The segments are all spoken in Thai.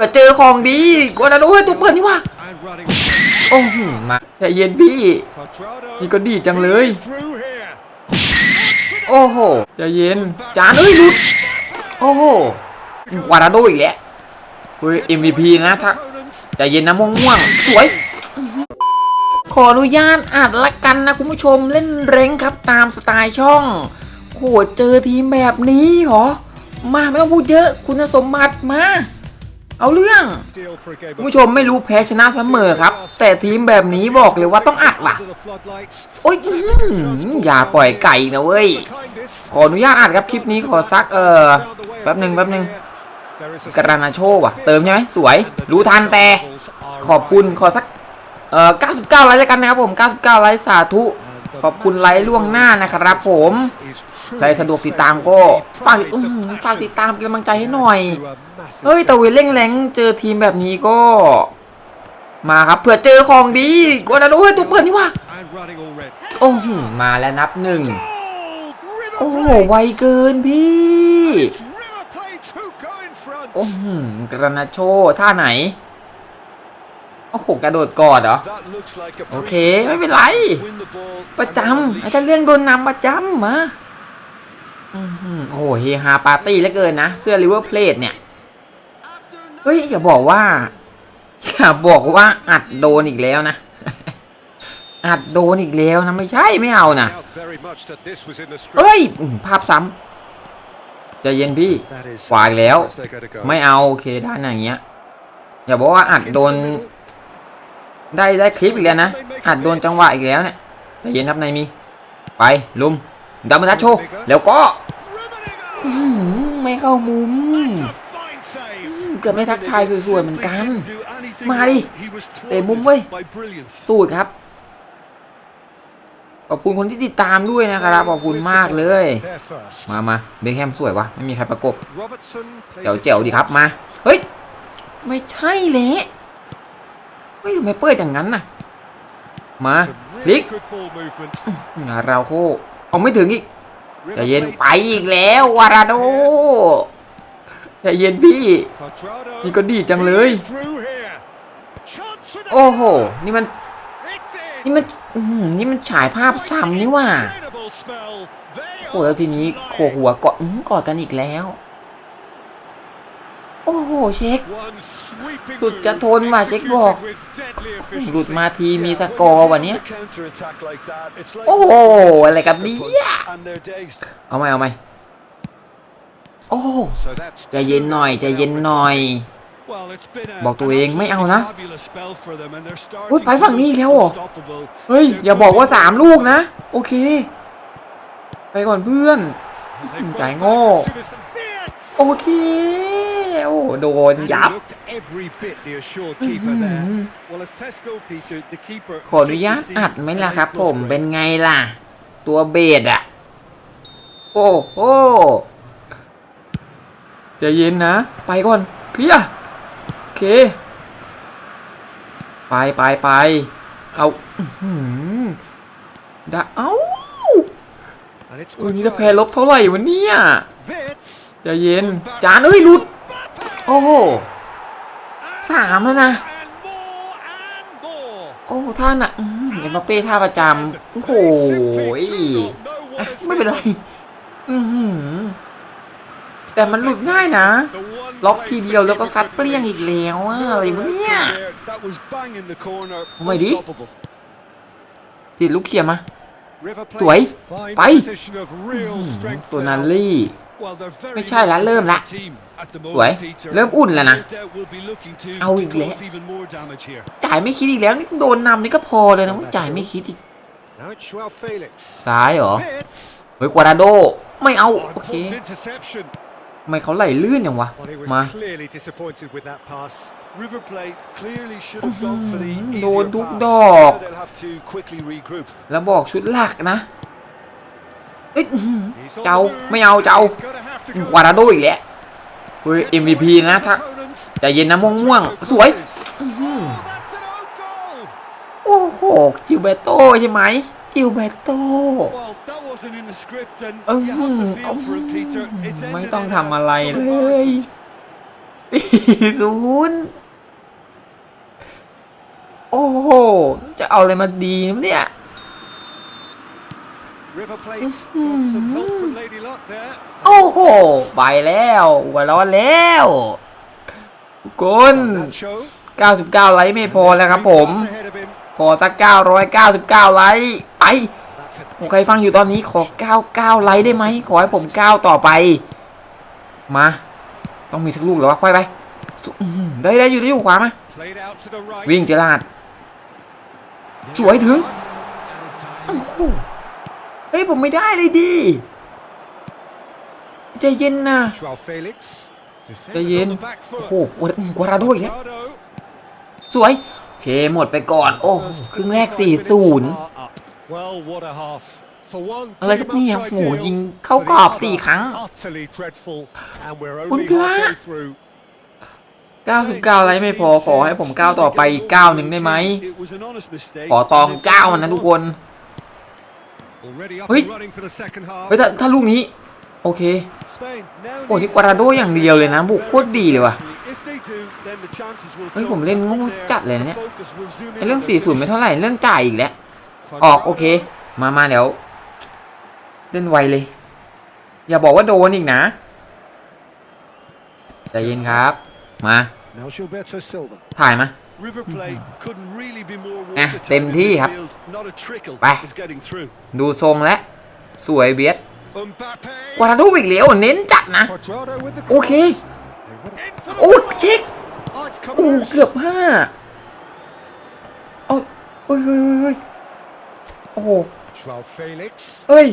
ก็เจอของดีกวานาโดเฮ้ยตัวเปิดนี่ว่ะโอ้โหมาใจเย็นพี่ นี่ก็ดีจังเลย โอ้โหใจเย็น จานเอ้ยหลุด โอ้โหกวานาโดอีกแล้วเฮ้ย MVP นะถ้าใจเย็นนะม่วงม่วงสวย ขออนุญาตอัดละกันนะคุณผู้ชมเล่นเร้งครับตามสไตล์ช่องโหเจอทีมแบบนี้เหรอ มาไม่ต้องพูดเยอะคุณสมบัติมา เอาเรื่องคุณผู้ชมไม่รู้แพ้ชนะเสมอครับ แต่ทีมแบบนี้บอกเลยว่าต้องอัดว่ะ โอ๊ยอย่าปล่อยไก่นะเว้ย ขออนุญาตอัดครับคลิปนี้ขอซักเออแป๊บหนึ่งแป๊บหนึ่งกรานาโชว่ะ เติมใช่ไหมสวย รู้ทันแต่ ขอบคุณขอสักเอ่อ99ไลค์แล้วกันนะครับผม 99ไลค์สาธุ ขอบคุณไลค์ล่วงหน้านะครับผมใครสะดวกติดตามก็ฝากฝากติดตามเป็นกำลังใจให้หน่อย เฮ้ยตะเวนเร่งแรงเจอทีมแบบนี้ก็ มาครับเผื่อเจอของดีกวานาโดเฮ้ยตัวเปิดนี่วะโอ้โหมาแล้วนับหนึ่งโอ้โหไวเกินพี่โอ้โหกระนาโชท่าไหน โอ้โหกระโดดกอดเหรอ That looks like a โอเค brilliant ไม่เป็นไร win the ball ประ and จ then ำอาจารย์เรื่องโดนนำประจำมาอื้อหือโอ้โหเฮฮาปาร์ตี้เหลือเกินนะ เสื้อริเวอร์เพลทเนี่ย เฮ้ย อย่าบอกว่า อย่าบอกว่าอัดโดนอีกแล้วนะ อัดโดนอีกแล้วนะ ไม่ใช่ไม่เอานะ Doubt very much that this was in the script. เอ้ยอื้อภาพซ้ำใจเย็นพี่ That is ขวาอีกแล้ว as far as they're gonna go. ไม่เอาโอเคด้านอย่างเงี้ย อย่าบอกว่าอัดโดน ได้ได้คลิปอีกแล้วนะอัดโดนจังหวะอีกแล้วเนี่ยใจเย็นครับนายมี ไปลุมดับเบิทัชโชว์แล้วก็ไม่เข้ามุม เกือบได้ทักทายสวยๆเหมือนกัน มาดิเตะมุมเว้ยสู้ครับขอบคุณคนที่ติดตามด้วยนะครับขอบคุณมากเลย มามาเบคแฮมสวยวะไม่มีใครประกบเจ๋วเจ๋วดีครับมา เฮ้ย ไม่ใช่เละ เฮ้ยทำไมเปิดอย่างนั้นน่ะ มา Some พลิ really ก good ball movement. งานเราโคเอาไม่ถึงอีก River ใจเย็น Plate ไปอีกแล้ววาราโดใจเย็นพี่ Quadrado นี่ก็ดีจังเลย is through here. Chance for the โอ้โห นี่มัน It's in. นี่มันอื้อหือนี่มันฉายภาพซ้ำนี่ว่า Incredible spell. They โอ้แล้วทีนี้โขกหัวกอดอื้อกอดกันอีกแล้วโอ้โหเช็ค One sweeping สุดจะ move ทนว่ะเช็คบอก executed with deadly efficiency. หลุดมาทีมีสกอร์วันนี้ Counter-attack like that. It's like โอ้โห watching อะไรกัน sucker เนี่ punch ย and they're dazed. เอาไหมเอาไหมโอ้ So that's ใจเย็นหน่อยใจเย็นหน่อย Well, it's been a- บอกตัวเองไม่เอานะ an absolutely fabulous spell for them and they're starting อุ๊ยไปฝั่งนี้อีกแล้วเหรอ unstoppable. เฮ้ยอย่าบอกว่าสามลูกนะ โอเค ไปก่อนเพื่อน They've จ่าย got โง่ back as soon as the- Fierce! โอเค โอ้โดน And he ยับ looked every bit the assured keeper there. Well, as Tesco, Peter, the keeper ขออนุญาต just received อัดไหมล่ะ an ครับ A+ ผม grade. เป็นไงล่ะ ตัวเบสอะโอ้โหใจเย็นนะ ไปก่อน เคลียร์โอเค ไปไปไปเอาอื้อหือดาเอ้า And it's เออนี่จะแพ้ลบเท่าไหร่วะเนี่ย Wits. ใจเย็น จานเอ้ยหลุด โอ้โหสามแล้วนะ And more and more. โอ้ท่าน่ะอื้อหือเอ็มบัปเป้ท่าประจำโอ้โห They simply do not know what อะ has ไม่เป็นไร hit อือหือแต่มันหลุดง่ายนะ them. The one ล็อก place ทีเดียว that แล้วก็ gave ซัด us เปรี้ยงอีกแล้วอะอะไรวะเนี่ย there. That was bang in the corner. ทำไมดิ Unstoppable. ติดลูกเขียมา River สวย Plate find ไป position of real อื้อหือ strength ตัว now. นันลี่ Well, they're very ไม่ใช่ละ much เริ่มละ a team at the สวย moment, Peter. เริ่มอุ่นแล้วนะ No doubt we'll be looking to- เอา to อีกแล้ว cause even more damage here. จ่ายไม่คิดอีกแล้วนี่โดนนำนี่ก็พอเลยนะมึงจ่ายไม่คิดอีก Now it's Joao Felix. ซ้ายเหรอ Fits. เฮ้ย กวาดาโด ไม่เอา Oh, โอเค important interception. ทำไมเขาไหลลื่นอย่างวะ Well, he was มา clearly disappointed with that pass. River Plate clearly should have gone for the โดน easier ทุก pass. ดอก Now they'll have to quickly regroup. แล้วบอกชุดหลักนะ เอ้ยอื้อหือ He's on เจ้า the move. ไม่เอาเจ้า He's gonna have to go กวาดาโดอีกแล้ว อุ้ย MVP นะถ้าใจเย็นนะม่วงม่วงสวยโอ้โหจิวเบโต้ใช่ไหมจิวเบโต้ไม่ต้องทำอะไรเลยศูนย์โอ้โห จะเอาอะไรมาดีเนี่ย River Plate got some help from Lady Luck there. โอ้โห ไปแล้วหัวร้อนแล้วทุกคน That show. 99 ไลค์ไม่พอแล้วครับผม That's ahead of him. ขอสัก 999 ไลค์ไป That's it. ผมใครฟังอยู่ตอนนี้ขอ 99 ไลค์ได้ไหม ขอให้ผม 9 ต่อไป มา ต้องมีสักลูกเหรอวะค่อยไปสุอื้อหือได้ได้อยู่ได้อยู่ขวามา Played out to the right. วิ่งเจลาดสวยถึง โอ้โห เฮ้ยผมไม่ได้เลยดิใจเย็นนะใจเย็นโอ้โหกวาราโดอีกแล้วสวยโอเคหมดไปก่อน โอ้ครึ่งแรก4ี่ศูนย์อะไรกันเนี่ยโหยิงเข้ากรอบสี่ครั้งคุณพระ99อะไรไม่พอขอให้ผมก้าต่อไปอีก้าหนึ่งได้ไหมขอตองก้าวนะทุกคน เฮ้ย and running for the second half. เฮ้ยถ้าถ้าลูกนี้ โอเค Spain now โอ้นี่ need กวาราโดอย่างเดียวเลยนะบุกโคตรดีเลยว่ะ If they do, then the chances will เฮ้ย come. ผมเล่น And โง่ from there, จัดเลยนะ the เนี่ย focus will zoom in ไอเรื่อง on the 40ไม่เท่าไหร่เรื่องจ่ายอีกแล้วออกโอเค มามาเดี๋ยวเล่นไวเลย อย่าบอกว่าโดนอีกนะใจเย็นครับ มา Now Gilberto Silva. ถ่ายมา River Plate couldn't really be more อะ watertight เต็ม in ที่ครับ midfield. Not a trickle ไป is getting through. ดูทรงแล้ว สวยเบียด Mbappe. กวาราโดอีกแล้วเน้นจัดนะ Cuadrado with the โอเค cross. They went in for the โอ้ย goal. เช็ค Oh, it's come โอ้ loose. เกือบห้าเอาเฮ้ยเฮ้ยเฮ้ยเฮ้ยโอ้โห Joao Felix. เฮ้ย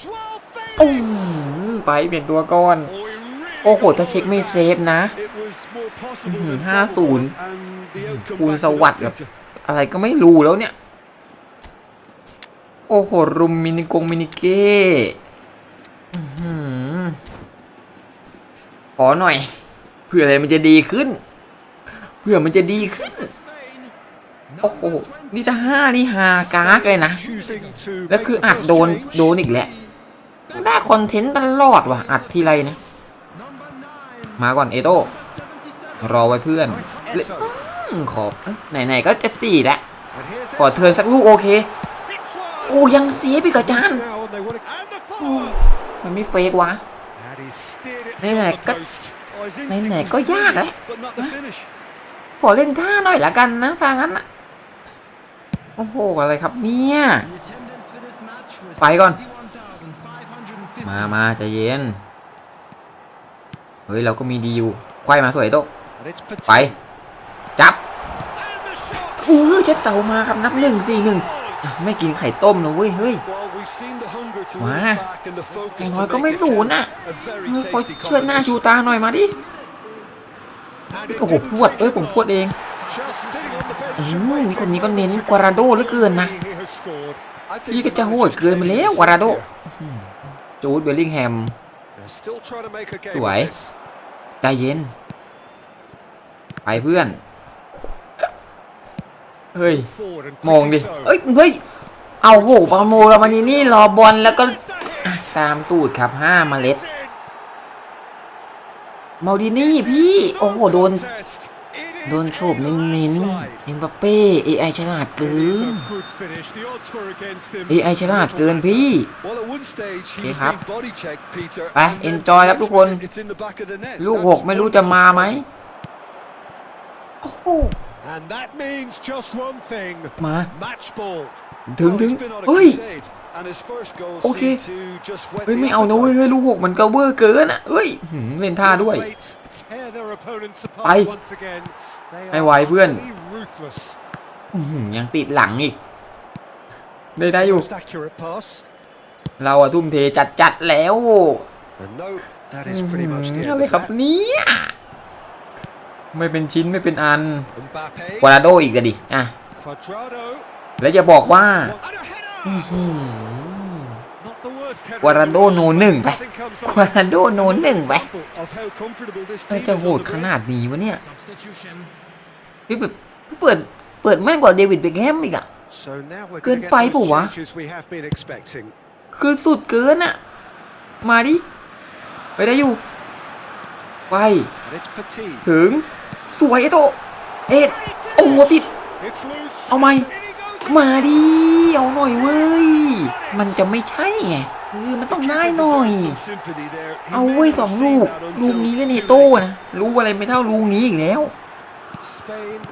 Joao โอ้ Felix. ไปเปลี่ยนตัวก่อน Oh, he really โอ้โห ถ้าเช็คไม่เซฟนะห้าศูนย์คูณสวัสด์แบบอะไรก็ไม่รู้แล้วเนี่ย โอ้โห รุมมินิกงมินิเก้อื้อหือขอหน่อย เพื่ออะไรมันจะดีขึ้น เพื่อมันจะดีขึ้น โอ้โห นี่ถ้าห้านี่ฮากากเลยนะ แล้วคืออัดโดน โดนอีกแหละ ได้คอนเทนต์ตลอดว่ะ อัดทีไรนะ มาก่อนเอโต้รอไว้เพื่อน Now it's เล่น Eto'o. อืมขอบเอ้ยไหนๆก็จะสี่แล้ว And here's ขอเทิร์นสักลูกโอเค It's one. โอ้ยังเสียไปกับจาน Now, and they want it- and the follow-up. มันไม่เฟกวะ And he steered it ไหน beyond ๆ the ก็ post. Oh, his ไหน instinct ๆก็ was ยาก brilliant, แล้ว but not the finish. ขอเล่นท่าหน่อยละกันนะทางนั้นอะโอ้โหอะไรครับเนี่ย ไปก่อน มามาใจเย็น เฮ้ยเราก็มีดีอยู่ควายมาสวยโตะ And it's ไป Petit. จับ And the shot. อู้เช็ดเสามาครับนับหนึ่งสี่หนึ่งไม่กินไข่ต้มนะเว้ยเฮ้ย Well, we've seen the hunger to มา win back and the อ focus ย่าง to น้อยก็ make ไม่ it ศูนย์น่ะ count. A very เออขอ tasty เชิดหน้าชู combination. ตาหน่อยมาดิ And it โอ้โห didn't พวด take เอ้ยผมพวด long. เอง Just sitting on the bench อื and ม waiting คนนี้ก็ for เน้น once กวาราโดเหลือเกินนะ he has scored. I think พี่ก็ the จะโหด manager's เกินไป taken แล้ว the กวาราโด assist here. จูดเบลลิงแฮม They're still trying to make a game สวย of this. ใจเย็น ไปเพื่อน เฮ้ยมองดิ เอ้ย เฮ้ย เอาโหปาโมรามานีนี่รอบอลแล้วก็ตามสูตรครับห้าเมล็ด เมาดินี่พี่ โอ้โห โดน โดนโฉบ a เน้น landslide. ๆเอ็มบัปเป้ AI ฉลาดเกิ It is น a good finish. The odds were against him. AI ฉลาดเกินพี่ Well, at one stage, he โอเค was ครับ being body checked, Peter. ไป and then enjoy ครับ the ทุก next คน minute, it's in the back of the net. ลูก That's หกไม่รู้จะมาไหม wonderful โอ้โห stuff. And that means just one thing. มา Match ball. ถึง Well, ถึง he's been on a เฮ้ย crusade, and his first goal โอเค seemed to just whet เฮ้ย the ไม่เอานะเว้ย appetite. เฮ้ยลูกหกมันก็เวอร์เกินอะเอ้ยหืมเล่นท่าด้วย Plate tear their opponents apart ไป once again. They ให้ are ไวเพื่อน utterly ruthless. อื้อหือยังติดหลังอีกได้ได้อยู่ Most accurate pass. เราอะทุ่มเทจัดจัดๆแล้ว And no, that is pretty much the อะไร end of ครับ that. เนี่ยไม่เป็นชิ้นไม่เป็นอัน Mbappe. กวาราโดอีกอะดิอะ Quadrado. แล้วจะบอกว่า And a header. อื้อหือ Not the worst header กวาราโด in the โน world. หนึ่งไป Nothing comes ก of วา it. ราโดโนหนึ่งไป Example of how comfortable this เฮ้ย team จะ is โห on ด the ข break. นาดนี้วะเนี่ยพี่แบบเปิดเปิดแม่นกว่าเดวิดเบคแฮมอีกอะ So now we're เกิน going to ไป get เปล่า those วะ changes we have been expecting. คือสุดเกินอะมาดิ ไปได้อยู่ ไป And it's Petit. ถึง สวยไอ้โต เอ็ด โอ้โหติด It's loose. เอาไหม In he goes. มาดิเอาหน่อยเว้ย มันจะไม่ใช่ไงเออมันต้องได้หน่อย เอาเว้ยสองลูก ลูกนี้เล่นเน too โต้ late. นะรู้อะไรไม่เท่าลูกนี้อีกแล้ว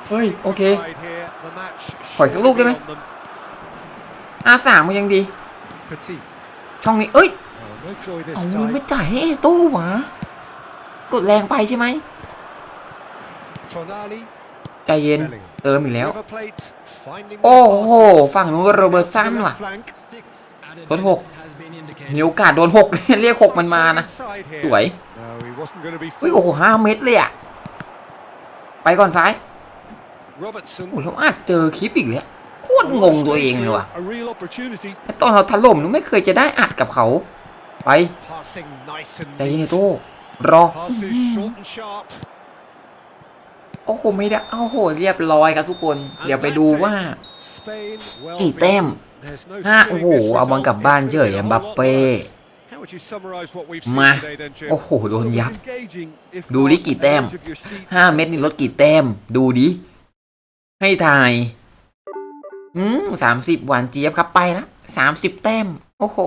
เฮ้ย โอเคปล่อยสักลูกได้ไหมอาสามมันยังดี ช่องนี้ เอ้ยเอาไม่จ่ายให้เอโต้หวะกดแรงไปใช่ไหม ใจเย็น Bellingham. เติมอีกแล้ว River Plate finding โอ้ their โห passes. ฝั่งนู้นโรเบิร์ตสัน To ว่ะ left flank. ทดหกมีโอกาสโดนหกเรียกหกมันมานะ Inside here. สวย No, he wasn't going to be เฮ้ยโอ้โหห้าเม็ดเลยอะไปก่อนซ้าย Robertson. โอ้โหเราอาจเจอคลิปอีกแล้วโคตรงงตัวเองเลยว่ะ A real opportunity. ไอ้ตอนเราถล่มหนูไม่เคยจะได้อัดกับเขา ไป Passing nice and ใจเย็น neat. ไอ้โต้รอ โอ้โหไม่ได้โอ้โหเรียบร้อยครับทุกคน And เดี๋ยวไปดูว่า Spain well กี่แต้ม There's no ห้า stealing โอ้โห this เอาบอล result. กลับบ้าน It เฉ could ย be a เอ็ม whole บัป lot เป้ worse. How would you summarize what we've seen มา today then, Jim? โอ้โหโดน Well, it ยั was บ engaging, if ดูดิ not กี่แต้ม edge of your seat. ห้าเม็ดนี่ลดกี่แต้ม ดูดิให้ทายอืมสามสิบหวานเจี๊ยบครับไปละสามสิบแต้ม โอ้โห